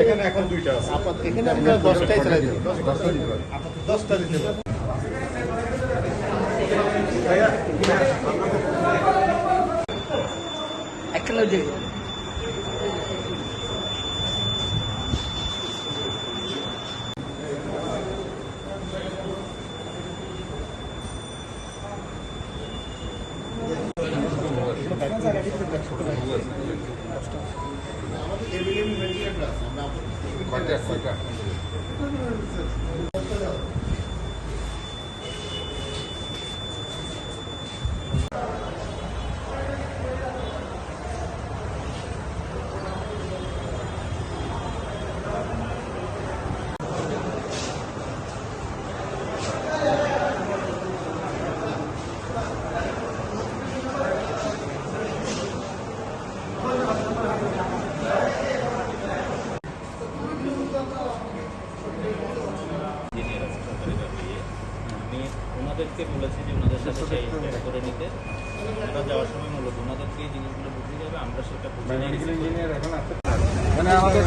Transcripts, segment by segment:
এখানে এখন দুইটা আছে। এখানে আমরা দশটাই চালাই দিই দশটা দিতে পারি। 快点，快点。ওনাদেরকে বলেছি যে ওনাদের সাথে সেই দেখা করে নিতে। ওরা যাওয়ার সময় মূলত ওনাদেরকে এই জিনিসগুলো বুঝিয়ে যাবে আমরা সেটা বুঝে মেডিকেল ইঞ্জিনিয়ার এখন মানে আমাদের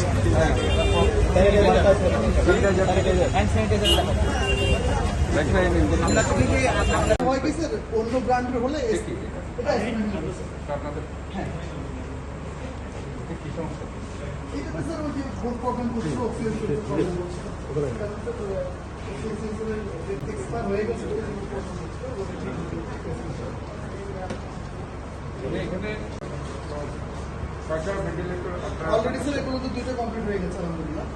হয়। কি স্যার অন্য ব্র্যান্ডের হলে এটা আপনাদের কি সমস্যা? এটা স্যার ওই যে ফোন প্রবলেম করছিল অক্সিজেন এক্সপায়ার হয়ে গেছে মানে এখানে কয়টা ভেন্টিলেটর আপনারা অলরেডি স্যার এগুলো তো দুটো কমপ্লিট হয়ে গেছে আলহামদুলিল্লাহ।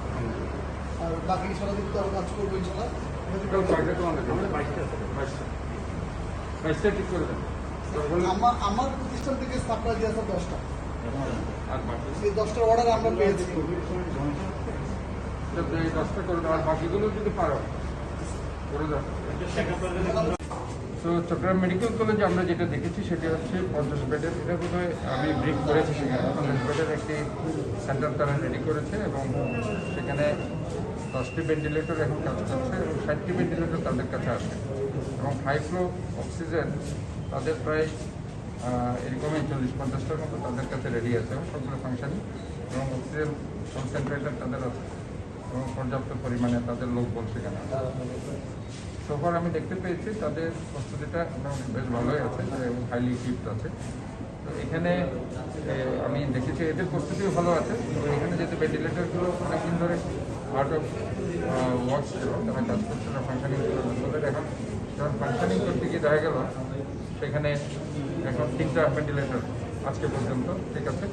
আর বাকি তো আরও কাজ করব ইনশাল্লাহ দেন। আমার প্রতিষ্ঠান থেকে সাপ্লাই দেওয়া স্যার দশটা। আর সেই দশটার অর্ডার আমরা পেয়েছি। দশটা করে আর বাকিগুলো যদি পারো। তো চট্টগ্রাম মেডিকেল কলেজে আমরা যেটা দেখেছি সেটা হচ্ছে পঞ্চাশ বেডের। এটা বোধ আমি ব্রিফ করেছি সেখানে। পঞ্চাশ বেডের একটি সেন্টার তারা রেডি করেছে এবং সেখানে দশটি ভেন্টিলেটর এখন কাজ করছে এবং ষাটটি ভেন্টিলেটর তাদের কাছে আসে এবং হাই ফ্লো অক্সিজেন তাদের প্রায় এরকমই চল্লিশ পঞ্চাশটার মতো তাদের কাছে রেডি আছে। এবং সবগুলো ফাংশনই এবং অক্সিজেন কনসেন্ট্রেটার তাদের আছে। এবং পর্যাপ্ত পরিমাণে তাদের লোক বল সেখানে আছে সোফার আমি দেখতে পেয়েছি, তাদের প্রস্তুতিটা বেশ ভালোই আছে এবং হাইলি ইকুইপড আছে। তো এখানে আমি দেখেছি এদের প্রস্তুতিও ভালো আছে। এখানে যেহেতু ভেন্টিলেটারগুলো অনেকদিন ধরে আউট অফ ওয়ার্ক ছিল তারা কাজ করছে না ফাংশনিং ছিল তাদের এখন যখন ফাংশনিং করতে গিয়ে দেখা গেল, সেখানে এখন তিনটা ভেন্টিলেটর আজকে পর্যন্ত, ঠিক আছে?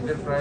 এদের প্রায়